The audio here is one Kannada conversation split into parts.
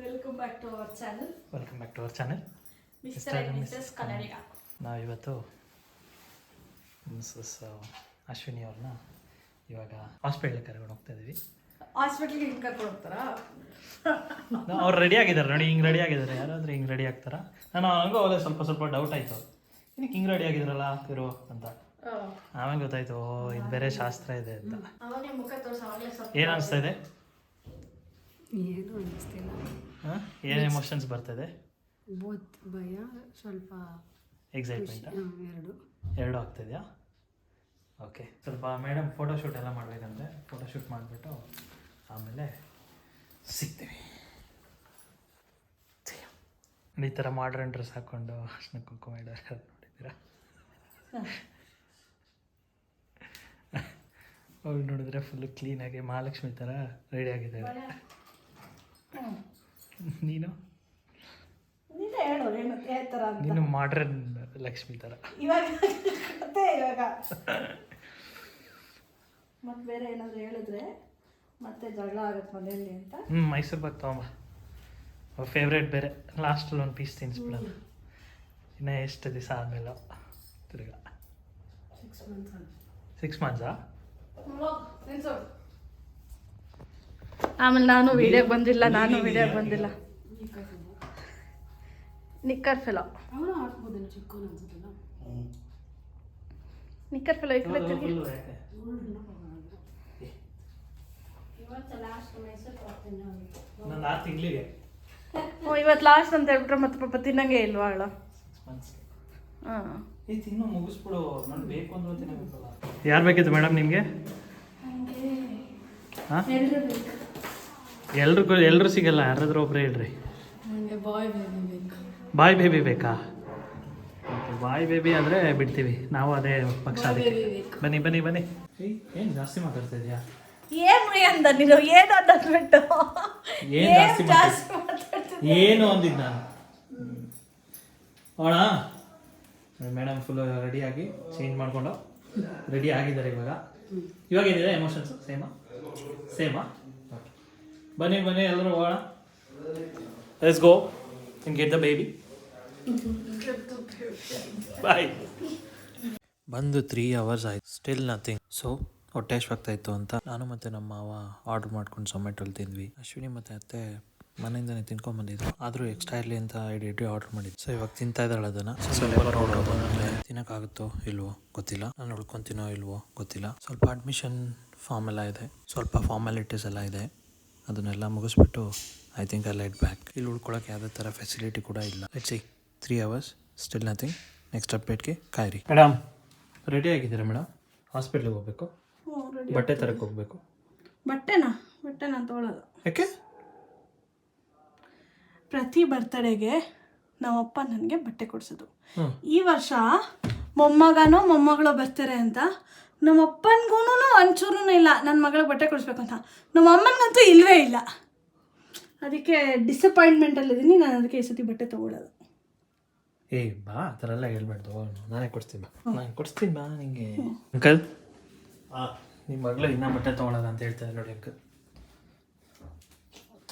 Welcome back to our channel welcome back to our channel mister and Mrs Kannadiga ನಾವಿವತ್ತು ಮಿಸಸ್ ಅಶ್ವಿನಿ ಅವ್ರನ್ನ ಇವಾಗ ಹಾಸ್ಪಿಟ್ಲಿಗೆ ಕರ್ಕೊಂಡು ಹೋಗ್ತಾ ಇದೀವಿ. ಹಾಸ್ಪಿಟ್ಲಿಗೆ ಹಿಂಗೆ ಕರ್ಕೊಂಡು ಹೋಗ್ತಾರಾ? ಅವ್ರು ರೆಡಿ ಆಗಿದ್ದಾರೆ ನೋಡಿ ಹಿಂಗೆ ರೆಡಿ ಆಗಿದ್ದಾರೆ. ಯಾರಾದರೂ ಹಿಂಗೆ ರೆಡಿ ಆಗ್ತಾರಾ? ನಾನು ಹಂಗೂ ಅವಲೇ ಸ್ವಲ್ಪ ಸ್ವಲ್ಪ ಡೌಟ್ ಆಯಿತು. ಇದಕ್ಕೆ ಹಿಂಗೆ ರೆಡಿ ಆಗಿದ್ರಲ್ಲ ತಿರು ಅಂತ. ಆಮೇಲೆ ಗೊತ್ತಾಯ್ತು ಓ ಇದು ಬೇರೆ ಶಾಸ್ತ್ರ ಇದೆ ಅಂತ. ಅವಾಗಲೇ ಮುಖ ತೋರಿಸ ಅವಾಗಲೇ ಸ್ವಲ್ಪ ಏನು ಅನಿಸ್ತಾ ಇದೆ? ಏನು ಏನು ಎಮೋಷನ್ಸ್ ಬರ್ತಿದೆ ಬೋತ್ ಭಯ ಸ್ವಲ್ಪ ಎಕ್ಸೈಟ್ಮೆಂಟ್ ಎರಡು. ಎರಡು ಆಗ್ತಿದೆಯಾ ಓಕೆ ಸ್ವಲ್ಪ ಮೇಡಮ್ ಫೋಟೋಶೂಟ್ ಎಲ್ಲ ಮಾಡಬೇಕಂತೆ. ಫೋಟೋಶೂಟ್ ಮಾಡಿಬಿಟ್ಟು ಆಮೇಲೆ ಸಿಗ್ತೀವಿ. ಈ ಥರ ಮಾಡ್ರನ್ ಡ್ರೆಸ್ ಹಾಕ್ಕೊಂಡು ಅಷ್ಟು ಕುಂಕುಮ ಇಡೋರು. ನೋಡಿದ್ದೀರಾ ಅವ್ಳು ನೋಡಿದ್ರೆ ಫುಲ್ಲು ಕ್ಲೀನಾಗಿ ಮಹಾಲಕ್ಷ್ಮಿ ಥರ ರೆಡಿ ಆಗಿದ್ದಾಳೆ. ನೀನು? ನೀನೇ ಮಾಡ್ರನ್ ಲಕ್ಷ್ಮಿ ಥರ ಇವಾಗ ಇವಾಗ. ಮತ್ತೆ ಬೇರೆ ಏನಾದರೂ ಹೇಳಿದ್ರೆ ಮತ್ತೆ ಜಗಳ ಆಗುತ್ತೆ ಮನೆಯಲ್ಲಿ ಅಂತ? ಹ್ಞೂ ಮೈಸೂರು ಬಾಕ್ ತೊಗೊಂಬ. ಅವ್ರ ಫೇವ್ರೇಟ್ ಬೇರೆ. ಲಾಸ್ಟಲ್ಲಿ ಒಂದು ಪೀಸ್ ತಿನ್ಸ್ಬಿಡೋಣ ಇನ್ನೂ ಎಷ್ಟು ದಿವಸ ಆದಮೇಲೆ ತಿರ್ಗಾ? ಸಿಕ್ಸ್ ಮಂತ್ಸ್ ಆಮೇಲೆ ನಾನು ವೀಡಿಯೋಗೆ ಬಂದಿಲ್ಲ ನಾನು ವೀಡಿಯೋಗೆ ಬಂದಿಲ್ಲ. ನಿಕ್ಕರ್ ಫೆಲೋ ನಿಕ್ಕರ್ ಫೆಲೋ ಈ ಕಡೆ ತಿರುಗಿ. ಓ ಇವತ್ತು ಲಾಸ್ಟ್ ಅಂತ ಹೇಳ್ಬಿಟ್ರೆ ಮತ್ತೆ ಪಾಪ ತಿನ್ನಂಗೆ ಇಲ್ವಾ ಅವಳು? ಏ ತಿನ್ನು ಮುಗಿಸ್ಬಿಡು. ನಾನು ಬೇಕು ಅಂದ್ರೆ ತಿನ್ನಬೇಕಲ್ಲ ಯಾರು ಬೇಕಿತ್ತು ಮೇಡಮ್ ನಿಮಗೆ? ಹಾಂ? ಎಲ್ರಿಗೂ ಎಲ್ಲರೂ ಸಿಗಲ್ಲ ಯಾರಾದರೂ ಒಬ್ಬರೇ ಹೇಳ್ರಿ ಬಾಯ್ ಬೇಬಿ ಬೇಕು. ಬಾಯ್ ಬೇಬಿ ಬೇಕಾ? ಓಕೆ ಬಾಯ್ ಬೇಬಿ ಆದರೆ ಬಿಡ್ತೀವಿ. ನಾವು ಅದೇ ಪಕ್ಷ ಅದಕ್ಕೆ. ಬನ್ನಿ ಬನ್ನಿ ಬನ್ನಿ. ಏನು ಜಾಸ್ತಿ ಮಾತಾಡ್ತಾ ಇದೆಯಾ? ಏನ್ ಅಂದ ನೀನು? ಏನು ಅನ್ನೋದ್ಬಿಟ್ಟು ಏನ್ ಜಾಸ್ತಿ ಜಾಸ್ತಿ ಏನು ಅಂದಿದ್ದು ನಾನು? ಅವಳ ಮೇಡಮ್ ಫುಲ್ ರೆಡಿಯಾಗಿ ಚೇಂಜ್ ಮಾಡಿಕೊಂಡು ರೆಡಿ ಆಗಿದ್ದಾರೆ ಇವಾಗ. ಇವಾಗ ಏನಿದೆ ಎಮೋಷನ್ಸ್ ಸೇಮಾ ಸೇಮಾ ಬನ್ನಿ ಬನ್ನಿ, ಎಲ್ಲರೂ ಹೋಗೋಣ. Let's go in get the baby boy ಬಂದು ತ್ರೀ ಅವರ್ಸ್ ಆಯ್ತು. ಸ್ಟಿಲ್ ನಥಿಂಗ್ ಸೊ ಹೊಟ್ಟೆ ಇತ್ತು ಅಂತ ನಾನು ಮತ್ತೆ ನಮ್ಮ ಮಾವ ಆರ್ಡರ್ ಮಾಡ್ಕೊಂಡು ಸೊಮೆಟೊಲ್ ತಿಂದ್ವಿ. ಅಶ್ವಿನಿ ಮತ್ತೆ ಅತ್ತೆ ಮನೆಯಿಂದನೇ ತಿನ್ಕೊಂಡ್ಬಂದಿದ್ರು ಆದ್ರೂ ಎಕ್ಸ್ಟ್ರಾ ಇರಲಿ ಅಂತ ಇಡೀ ಆರ್ಡರ್ ಮಾಡಿದ್ದು. ಸೊ ಇವಾಗ ತಿಂತಾ ಇದ್ದಾಳೆ ಅದನ್ನ. ತಿನ್ನಕ್ ಆಗುತ್ತೋ ತಿನ್ನಕ್ಕಾಗುತ್ತೋ ಇಲ್ವೋ ಗೊತ್ತಿಲ್ಲ. ನಾನು ಉಳ್ಕೊಂತೀನೋ ಇಲ್ವೋ ಗೊತ್ತಿಲ್ಲ. ಸ್ವಲ್ಪ ಅಡ್ಮಿಷನ್ ಫಾರ್ಮ್ ಎಲ್ಲ ಇದೆ. ಸ್ವಲ್ಪ ಫಾರ್ಮಾಲಿಟೀಸ್ ಎಲ್ಲ ಇದೆ. ಅದನ್ನೆಲ್ಲ ಮುಗಿಸ್ಬಿಟ್ಟು I think I light back ಇಲ್ಲಿ ಉಳ್ಕೊಳಕ್ಕೆ ಯಾವುದೇ ಥರ ಫೆಸಿಲಿಟಿ ಕೂಡ ಇಲ್ಲ. Let see three hours still nothing next ಅಪ್ಡೇಟ್ಗೆ ಕಾಯಿರಿ ಮೇಡಮ್ ರೆಡಿ ಆಗಿದ್ದೀರಾ ಮೇಡಮ್ ಹಾಸ್ಪಿಟ್ಲಿಗೆ ಹೋಗ್ಬೇಕು. ಬಟ್ಟೆ ತರಕ್ಕೆ ಹೋಗ್ಬೇಕು. ಬಟ್ಟೆನಾ? ಬಟ್ಟೆ ನಾನು ತೊಗೊಳೋದು. ಯಾಕೆ? ಪ್ರತಿ ಬರ್ತಡೆಗೆ ನಮ್ಮಪ್ಪ ನನಗೆ ಬಟ್ಟೆ ಕೊಡಿಸೋದು ಈ ವರ್ಷ ಮೊಮ್ಮಗನೋ ಮೊಮ್ಮಗಳೋ ಬರ್ತಾರೆ ಅಂತ ನಮ್ಮ ಅಪ್ಪನಿಗೂ ಒಂಚೂರು ಇಲ್ಲ ನನ್ನ ಮಗಳಿಗೆ ಬಟ್ಟೆ ಕೊಡಿಸ್ಬೇಕು ಅಂತ ನಮ್ಮ ಅಮ್ಮನಿಗಂತೂ ಇಲ್ಲವೇ ಇಲ್ಲ ಅದಕ್ಕೆ ಡಿಸಪಾಯಿಂಟ್ಮೆಂಟಲ್ಲಿದ್ದೀನಿ ನಾನು ಅದಕ್ಕೆ ಈ ಸತಿ ಬಟ್ಟೆ ತೊಗೊಳ್ಳೋದು. ಏಯ್ ಬಾ ಆ ಥರ ಎಲ್ಲ ಹೇಳ್ಬಾರ್ದು ನಾನೇ ಕೊಡ್ತೀನಿ ಬಾ. ನಾನು ಕೊಡಿಸ್ತೀನಿ ಬಾ ನಿಂಗೆ. ಅಂಕಲ್? ನಿಮ್ಮ ಮಗಳು ಇನ್ನೂ ಬಟ್ಟೆ ತೊಗೊಳೋದು ಅಂತ ಹೇಳ್ತಾರೆ ನೋಡಿ ಅಂಕಲ್.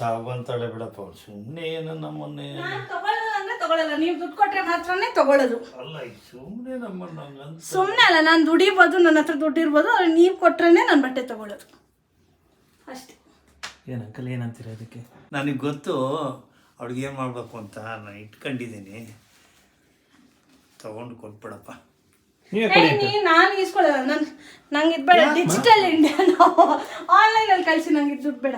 ತಗೊಂತಾಳೆ ಬಿಡಪ್ಪ ಸುಮ್ಮನೆ ಏನು ನಮ್ಮನ್ನೇ ನಾನು ತಗೊಳ್ಳಲ್ಲ ಅಂದ್ರೆ ತಗೊಳ್ಳಲ್ಲ. ನೀವು ದುಡ್ಡು ಕೊಟ್ಟರೆ ಮಾತ್ರನೇ ತಗೊಳ್ಳೋದು. ಅಲ್ಲ ಸುಮ್ಮನೆ ನಮ್ಮನ್ನ ಹಂಗಂತ ಸುಮ್ಮನೆ ಅಲ್ಲ ನಾನು ದುಡಿಬೋದು ನನ್ನ ಹತ್ರ ದುಡ್ಡು ಇರ್ಬೋದು ಆದ್ರೆ ನೀವು ಕೊಟ್ರೇ ನನ್ನ ಬಟ್ಟೆ ತಗೊಳ್ಳೋದು. ಅಷ್ಟೇ. ಏನು ಅಂಕಲ್ ಏನಂತೀರ ಅದಕ್ಕೆ? ನನಗೆ ಗೊತ್ತು ಅವ್ಳಿಗೆ ಏನು ಮಾಡಬೇಕು ಅಂತ ನಾನು ಇಟ್ಕೊಂಡಿದ್ದೀನಿ. ತಗೊಂಡು ಕೊಟ್ಬಿಡಪ್ಪ. ನೀವೇ ಕೊಡಿ ನೀ ನಾನು ಇಸ್ಕೊಳ್ಳೋದ ನನ್ ನಂಗೆ ಇದು ಬೇಡ ಡಿಜಿಟಲ್ ಇಂಡಿಯಾ ನಾವು ಆನ್ಲೈನಲ್ಲಿ ಕಳಿಸಿ ನಂಗೆ ಇದು ದುಡ್ಡು ಬೇಡ.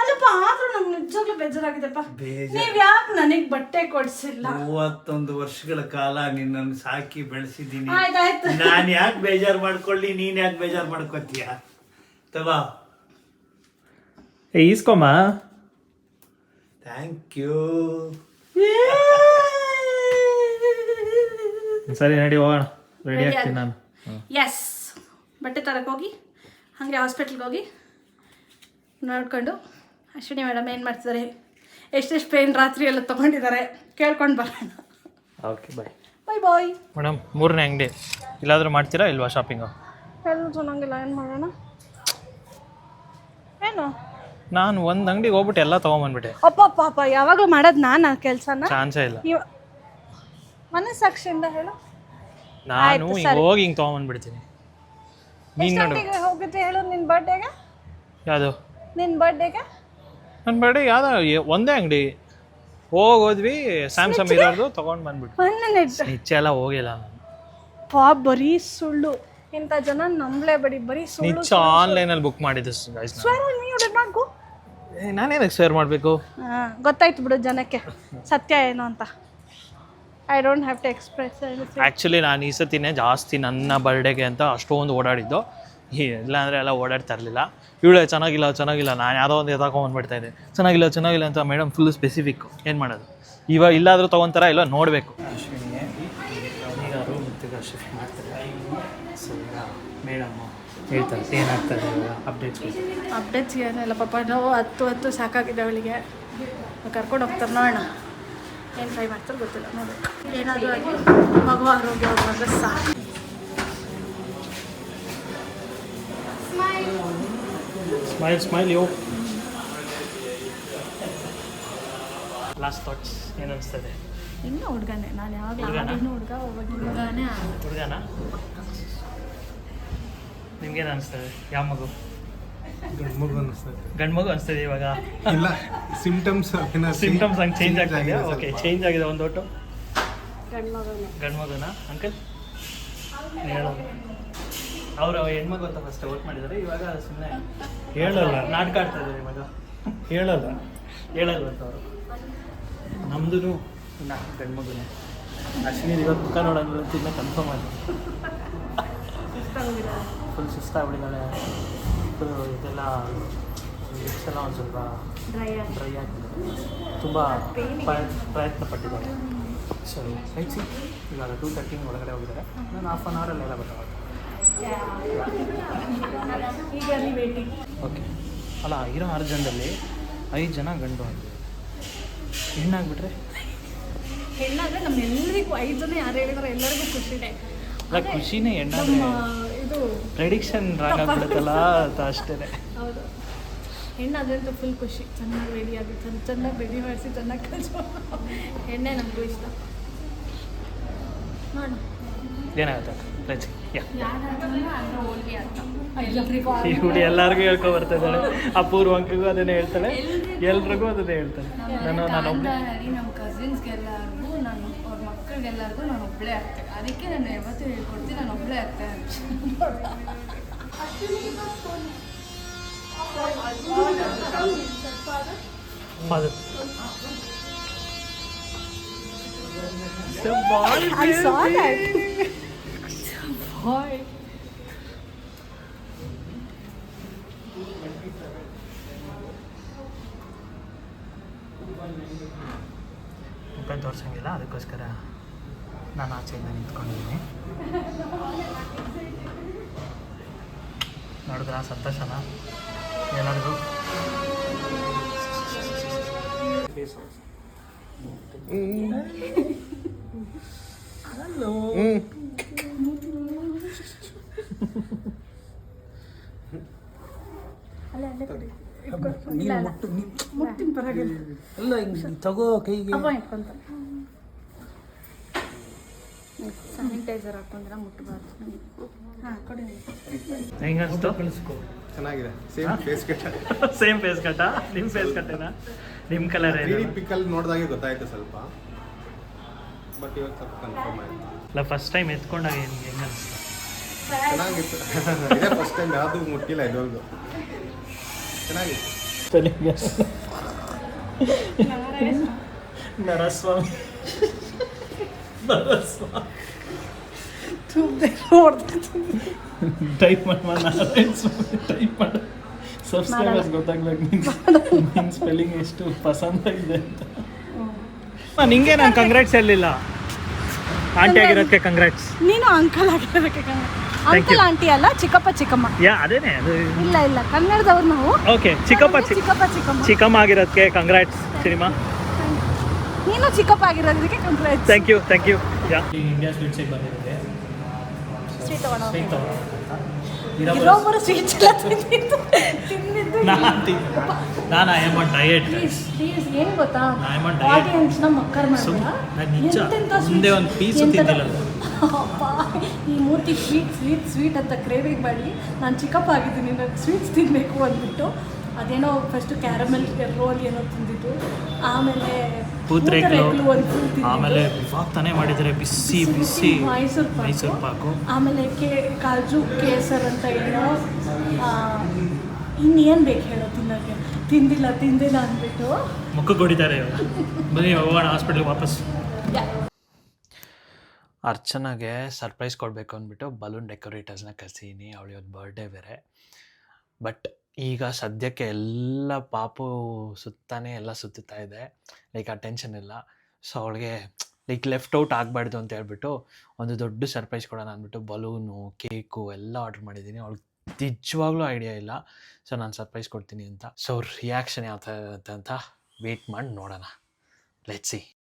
ಅಲ್ಲಪ್ಪ ಆದ್ರೂ ನಂಗೆ ನಿಜವಾಗ್ಲೂ ಬೇಜಾರಾಗಿದೆಪ್ಪ. ನೀವ್ ಯಾಕೆ ನನಗೆ ಬಟ್ಟೆ ಕೊಡ್ಸಿಲ್ಲ? ಮೂವತ್ತೊಂದು ವರ್ಷಗಳ ಕಾಲ ನಿನ್ನನ್ನು ಸಾಕಿ ಬೆಳೆಸಿದ್ದೀನಿ. ಆಯ್ತಾಯ್ತು. ನಾನು ಯಾಕೆ ಬೇಜಾರು ಮಾಡ್ಕೊಳ್ಳಿ ನೀನ್ ಯಾಕೆ ಬೇಜಾರು ಮಾಡ್ಕೊತೀಯ? ತಗೋ. ಏ ಈಸ್ಕೊಂಬ ಥ್ಯಾಂಕ್ ಯು ಸರಿ ನಡಿ ಹೋಗೋಣ. ರೆಡಿ ಆಗ್ತೀನಿ ನಾನು. ಎಸ್ ಬಟ್ಟೆ ತರಕ್ಕೆ ಹೋಗಿ? ಹಾಗೆ ಹಾಸ್ಪಿಟ್ಲ್ಗೆ ಹೋಗಿ ನೋಡ್ಕೊಂಡು ಅಶ್ವಿನಿ ಮೇಡಮ್ ಏನು ಮಾಡ್ತಿದ್ದಾರೆ ಎಷ್ಟೆಷ್ಟು ಪೇನ್ ರಾತ್ರಿ ಎಲ್ಲ ತೊಗೊಂಡಿದ್ದಾರೆ? ಕೇಳ್ಕೊಂಡು ಬರೋಣ. ಓಕೆ ಬಾಯ್ ಬಾಯ್ ಬಾಯ್ ಮೇಡಮ್ ಮೂರನೇ ಅಂಗಡಿ. ಇಲ್ಲಾದರೂ ಮಾಡ್ತೀರಾ ಇಲ್ವಾ ಶಾಪಿಂಗು ಎಲ್ಲೂ ಚೆನ್ನಾಗಿಲ್ಲ ಏನು ಮಾಡೋಣ? ಏನು? ನಾನು ಒಂದು ಅಂಗಡಿಗೆ ಹೋಗ್ಬಿಟ್ಟು ಎಲ್ಲ ತೊಗೊಂಬಂದ್ಬಿಟ್ಟೆ. ಅಪ್ಪ ಪಾಪ ಯಾವಾಗಲೂ ಮಾಡೋದು ನಾನು ಆ ಕೆಲಸನ? ಚಾನ್ಸೇ ಇಲ್ಲ. ಇವ ಮನಸ್ಸಾಕ್ಷಿಯಿಂದ ಹೇಳು. ನಾನು ಹಿಂಗೆ ಹೋಗಿ ಹಿಂಗೆ ತೊಗೊಂಬಂದ್ಬಿಡ್ತೀನಿ. ನೀನು ನೋಡು. ಎಷ್ಟೊತ್ತಿಗೆ ಹೋಗುತ್ತೆ ಹೇಳು ನಿನ್ನ ಬರ್ಡೇಗೆ ಯಾವುದು? ನಿನ್ನ ಬರ್ಡೇಗೆ ನನ್ನ ಬೇಡ ಯಾವ್ದು? ಒಂದೇ ಅಂಗಡಿ. ಹೋಗೋದ್ವಿ ಸ್ಯಾಮ್ಸಂಗ್ ಇರೋದು ತೊಗೊಂಡು ಬಂದ್ಬಿಟ್ಟು ಒಂದು ಮಿನಿಟ್ ನಿಚ್ಚೆ ಎಲ್ಲ ಹೋಗಿಲ್ಲ. ನಾನು ಪಾ ಬರೀ ಸುಳ್ಳು. ಇಂಥ ಜನ ನಂಬಲೇಬೇಡಿ ಬರೀ ಸುಳ್ಳು ನಿಚ್ಚ ಆನ್ಲೈನಲ್ಲಿ ಬುಕ್ ಮಾಡಿದ್ದು ಗೈಸ್ ನಾನೇನಕ್ಕೆ ಶೇರ್ ಮಾಡಬೇಕು? ಗೊತ್ತಾಯ್ತು ಬಿಡು ಜನಕ್ಕೆ. ಸತ್ಯ ಏನು ಅಂತ. I don't have to express actually ನಾನು ಈ ಸತಿನೇ ಜಾಸ್ತಿ ನನ್ನ ಬರ್ಡೇಗೆ ಅಂತ ಅಷ್ಟೊಂದು ಓಡಾಡಿದ್ದು. ಈ ಇಲ್ಲಾಂದರೆ ಎಲ್ಲ ಓಡಾಡ್ತಾ ಇರಲಿಲ್ಲ. ಇವಳೆ ಚೆನ್ನಾಗಿಲ್ಲ ಚೆನ್ನಾಗಿಲ್ಲ ನಾನು ಯಾವುದೋ ಒಂದು ಎತ್ತಾಕೊಂಡ್ಬಿಡ್ತಾ ಇದ್ದೆ. ಚೆನ್ನಾಗಿಲ್ಲ ಚೆನ್ನಾಗಿಲ್ಲ ಅಂತ ಮೇಡಮ್ ಫುಲ್ ಸ್ಪೆಸಿಫಿಕ್ ಏನು ಮಾಡೋದು? ಇವಾಗ ಇಲ್ಲಾದರೂ ತೊಗೊತಾರ ಇಲ್ಲ ನೋಡಬೇಕು. ಶಿಫ್ಟ್ ಮಾಡ್ತಾರೆ. ಸೊ ಮೇಡಮ್ಮು ಹೇಳ್ತಾರೆ ಏನಾಗ್ತದೆ ಅಪ್ಡೇಟ್ಸ್ ಅಪ್ಡೇಟ್ಸ್ ಏನಿಲ್ಲ ಪಾಪ. ನಾವು ಹತ್ತು ಹತ್ತು ಸಾಕಾಗಿದೆ ಅವಳಿಗೆ. ಕರ್ಕೊಂಡು ಹೋಗ್ತಾರೆ ನೋಡೋಣ. ಏನು ಟ್ರೈ ಮಾಡ್ತಾರೆ ಗೊತ್ತಿಲ್ಲ ನೋಡ್ಬೇಕು. ಏನಾದರೂ ಆಗಿ ಮಗು ಆಗುವಾಗ ಸಾಕು. Smile smile yo last thoughts ಏನು ಅನಿಸ್ತದೆ? ಇನ್ನೂ ಹುಡುಗನೇ ನಾನು ಯಾವಾಗ ಇನ್ನು ಹುಡುಗ. ಹುಡುಗನೇ. ಹುಡುಗನ? ನಿಮ್ಗೇನು ಅನಿಸ್ತದೆ? ಯಾವ ಮಗು? ಗಂಡು ಮಗು ಅನಿಸ್ತದೆ ಇವಾಗ. ಇಲ್ಲ ಸಿಂಪ್ಟಮ್ಸ್ ಸಿಂಪ್ಟಮ್ಸ್ ಹಂಗೆ ಚೇಂಜ್ ಆಗ್ತದೆ? ಓಕೆ ಚೇಂಜ್ ಆಗಿದೆ ಒಂದು ಒಟ್ಟು. ಗಂಡು ಮಗನೇ ಅಂಕಲ್ ಹೇಳೋದು ಅವರು ಹೆಣ್ಮಗು ಅಂತ ಫಸ್ಟ್ ವರ್ಕ್ ಮಾಡಿದ್ದಾರೆ ಇವಾಗ ಸುಮ್ಮನೆ ಹೇಳಲ್ಲ. ನಾಟಕ ಆಡ್ತಾ ಇದ್ದಾರೆ ಇವಾಗ. ಹೇಳಲ್ಲ. ಹೇಳಲ್ಲ ಅಂತ ಅವರು. ನಮ್ದು ನಾ ಗಂಡು ಮಗುನೇ ಅಶ್ವಿನಿ ಇವತ್ತು ಮುಖ ನೋಡಂಗಿಲ್ಲ ಅಂತ ಇನ್ನೂ ಕನ್ಫರ್ಮ್ ಆಗಿದೆ. ಫುಲ್ ಸುಸ್ತಾಗ್ಬಿಟ್ಟಿದ್ದಾಳೆ. ಫುಲ್ ಇದೆಲ್ಲ ಲಿಪ್ಸ್ ಎಲ್ಲ ಒಂದು ಸ್ವಲ್ಪ ಡ್ರೈ ಆಗಿ ಡ್ರೈ ಆಗಿದೆ. ತುಂಬ ಪ್ರಯತ್ನ ಪಟ್ಟಿದ್ದಾರೆ ಸರಿ ಈಗ ಇವಾಗ ಟೂ ತರ್ಟಿನ್ ಒಳಗಡೆ ಹೋಗಿದ್ದಾರೆ. ನಾನು ಹಾಫ್ ಆನ್ ಅವರಲ್ಲಿ ಎಲ್ಲ ಬರ್ತಾರೆ ಓಕೆ ಅಲ್ಲ ಇರೋ ಆರು ಜನದಲ್ಲಿ ಐದು ಜನ ಗಂಡು ಆಗಿದೆ ಹೆಣ್ಣಾಗ್ಬಿಟ್ರೆ? ಹೆಣ್ಣಾದ್ರೆ ನಮ್ಮೆಲ್ಲರಿಗೂ ಐದು ಜನ ಯಾರು ಹೇಳಿದಾರೆ ಎಲ್ಲರಿಗೂ ಖುಷಿನೇ. ಅಲ್ಲ ಖುಷಿನೇ ಹೆಣ್ಣಾದ್ರೆ ಪ್ರೆಡಿಕ್ಷನ್ ರಾಂಗ್ ಆಗ್ಬಿಡುತ್ತಲ್ಲ ಅಂತ ಅಷ್ಟೇ ಹೌದು. ಹೆಣ್ಣು ಅದಂತೂ ಫುಲ್ ಖುಷಿ. ಚೆನ್ನಾಗಿ ರೆಡಿ ಆಗಿ ಚೆನ್ನ ಚೆನ್ನಾಗಿ ರೆಡಿ ಮಾಡಿಸಿ ಚೆನ್ನಾಗಿ ಕಳಿಸೋ ಹೆಣ್ಣೆ ನಮಗೂ ಇಷ್ಟ. ಮಾಡು ಏನಾಗುತ್ತೆ? ರಜೆ ಹುಡಿ ಎಲ್ಲರಿಗೂ ಹೇಳ್ಕೊ ಬರ್ತಾ ಇದ್ದಾಳೆ. ಅಪೂರ್ವ ಅಂಕಗೂ ಅದನ್ನೇ ಹೇಳ್ತಾಳೆ. ಎಲ್ರಿಗೂ ಅದನ್ನೇ ಹೇಳ್ತಾಳೆ. ನಾನು ನಾನು ನಮ್ಮ ಕಸಿನ್ಸ್ಗೆಲ್ಲರಿಗೂ ನಾನು ಅವ್ರ ಮಕ್ಕಳಿಗೆಲ್ಲರಿಗೂ ನಾನು ಒಬ್ಬಳೇ ಆಗ್ತೇನೆ ಅದಕ್ಕೆ ನಾನು ಯಾವತ್ತೂ ಹೇಳ್ಕೊಡ್ತೀನಿ ನಾನು ಒಬ್ಬಳೇ ಆಗ್ತೇನೆ father I saw that. Boy. ಮುಖ ತೋರ್ಸಂಗಿಲ್ಲ ಅದಕ್ಕೋಸ್ಕರ ನಾನು ಆಚೆಯಿಂದ ನಿಂತ್ಕೊಂಡಿದ್ದೀನಿ. ನೋಡಿದ್ರ ಸಂತೋಷನ? ಎಲ್ಲರಿಗೂ. ಮುಟ್ಟಿನ ಪರವಾಗಿಲ್ಲ. ಅಲ್ಲ ಹಿಂಗ್ ತಗೋ ಕೈಗೆ. ಸ್ಯಾನಿಟೈಸರ್ ಹಾಕೊಂಡ್ರೆ ಮುಟ್ಟಬಾರ್ದು ಚೆನ್ನಾಗಿದೆ. Same face cut same face cut ನಿಮ್ಮ ಫೇಸ್ ಕಟ್ಟೇನಾ ನಿಮ್ಮ ಕಲರ್ ನೋಡಿದಾಗೆ ಗೊತ್ತಾಯ್ತು ಸ್ವಲ್ಪ. ಬಟ್ ಇವಾಗ ಸ್ವಲ್ಪ ಕನ್ಫರ್ಮ್ ಆಯ್ತು. ಇಲ್ಲ ಫಸ್ಟ್ ಟೈಮ್ ಎತ್ಕೊಂಡಾಗ ಏನು ಹೆಂಗೆ ಅನಿಸ್ತು? ಚೆನ್ನಾಗಿತ್ತು. ಇದೇ ಫಸ್ಟ್ ಟೈಮ್ ಯಾವುದು ಮುಟ್ಟಿಲ್ಲ ಇದುವರೆಗೂ ಚೆನ್ನಾಗಿತ್ತು. ನರಸ್ವಾಮಿ. ಟೈಪ್ ಮಾಡಿ ಟೈಪ್ ಮಾಡು ಸಬ್ಸ್ಕ್ರೈಬರ್ಸ್ ಗೊತ್ತಾಗ್ಬೇಕು ನಿನ್ನ ಸ್ಪೆಲ್ಲಿಂಗ್ ಎಷ್ಟು ಆಗಿದೆ ಅಂತ ನಿಂಗೆ ನಾನು ಕಂಗ್ರಾಟ್ಸ್ ಹೇಳಲಿಲ್ಲ ಆಂಟಿ ಆಗಿರೋದಕ್ಕೆ ಕಂಗ್ರಾಟ್ಸ್ ನೀನು ಅಂಕಲ್ ಆಗಿರೋದಕ್ಕೆ ಅಂಕಲ್ ಆಂಟಿ ಅಲ್ಲ ಚಿಕ್ಕಪ್ಪ ಚಿಕ್ಕಮ್ಮ ಯಾ ಅದೇನೆ ಅದು ಇಲ್ಲ ಇಲ್ಲ ಕನ್ನಡದವ್ರು ನಾವು ಓಕೆ ಚಿಕ್ಕಪ್ಪ ಚಿಕ್ಕಪ್ಪ ಚಿಕ್ಕಮ್ಮ ಚಿಕ್ಕಮ್ಮ ಆಗಿರೋದಕ್ಕೆ ಕಂಗ್ರಾಟ್ಸ್ ಸಿನಿಮಾ ನೀನು ಚಿಕ್ಕಪ್ಪ ಆಗಿರೋದಕ್ಕೆ complaint thank you thank you yeah India sweet side sweet ತಗೊಂಡು ಸ್ವೀಟ್ ಇರೋಬ್ಬರು ಸ್ವೀಟ್ಸ್ ಎಲ್ಲ ತಿಂದಿದ್ದು ತಿಂದಿದ್ದು ನಾನು I am on diet please please ಏನು ಗೊತ್ತಾ? ಸುಮ್- ಮಾಡಬೇಡ. ನಾನ್ ನಿಜ. ಎಂತೆಂಥ ಒಂದು piece ತಿಂದಿಲ್ಲ ಅಪ್ಪ ಈ ಮೂರ್ತಿ ಸ್ವೀಟ್ ಸ್ವೀಟ್ ಸ್ವೀಟ್ ಅಂತ ಕ್ರೇವಿಂಗ್ ಮಾಡಿ ನಾನು ಚಿಕ್ಕಪ್ಪ ಆಗಿದ್ದೀನಿ ನನಗೆ ಸ್ವೀಟ್ಸ್ ತಿನ್ನಬೇಕು ಅಂದ್ಬಿಟ್ಟು ಅದೇನೋ ಫಸ್ಟು ಕ್ಯಾರಮೆಲ್ ರೋಲ್ ಏನೋ ತಿಂದಿದ್ದು ಆಮೇಲೆ ಪೂತ್ರೇಕಲು. ಆಮೇಲೆ ಇವಾಗ ತಾನೇ ಮಾಡಿದರೆ ಬಿಸಿ ಬಿಸಿ ಮೈಸೂರು ಪಾಕು. ಮೈಸೂರು ಪಾಕು. ಆಮೇಲೆ ಕೆ ಕಾಜು ಕೇಸರ್ ಅಂತ ಏನೋ ಆ, ಇನ್ನೇನು ಬೇಕು ಹೇಳೋ ತಿನ್ನೋಕ್ಕೆ ತಿಂದಿಲ್ಲ ತಿಂದಿಲ್ಲ ಅಂದ್ಬಿಟ್ಟು. ಮುಖಕ್ಕೆ ಹೊಡಿತಾರೆ ಇವಾಗ. ಬನ್ನಿ ಹೋಗೋಣ ಹಾಸ್ಪಿಟ್ಲಿಗೆ ವಾಪಸ್. ಅರ್ಚನಾಗೆ ಸರ್ಪ್ರೈಸ್ ಕೊಡಬೇಕು ಅಂದ್ಬಿಟ್ಟು ಬಲೂನ್ ಡೆಕೋರೇಟರ್ಸ್ನ ಕರ್ಸಿದ್ದೀನಿ ಅವಳು ಇವತ್ತು ಬರ್ಡೇ ಬೇರೆ. ಬಟ್ ಈಗ ಸದ್ಯಕ್ಕೆ ಎಲ್ಲ ಪಾಪು ಸುತ್ತಾನೆ ಎಲ್ಲ ಸುತ್ತುತ್ತಾ ಇದೆ. ಲೈಕ್ ಆ ಟೆನ್ಷನ್ ಇಲ್ಲ. ಸೊ ಅವಳಿಗೆ ಲೈಕ್ ಲೆಫ್ಟ್ ಔಟ್ ಆಗಬಾರ್ದು ಅಂತ ಹೇಳ್ಬಿಟ್ಟು ಒಂದು ದೊಡ್ಡ ಸರ್ಪ್ರೈಸ್ ಕೊಡೋಣ ಅಂದ್ಬಿಟ್ಟು ಬಲೂನು ಕೇಕು ಎಲ್ಲ ಆರ್ಡ್ರ್ ಮಾಡಿದ್ದೀನಿ. ಅವಳಿಗೆ ನಿಜವಾಗ್ಲೂ ಐಡಿಯಾ ಇಲ್ಲ. ಸೊ ನಾನು ಸರ್ಪ್ರೈಸ್ ಕೊಡ್ತೀನಿ ಅಂತ. ಸೊ ರಿಯಾಕ್ಷನ್ ಯಾವ ಥರ ಇರುತ್ತೆ ಅಂತ ವೇಟ್ ಮಾಡಿ ನೋಡೋಣ. Let see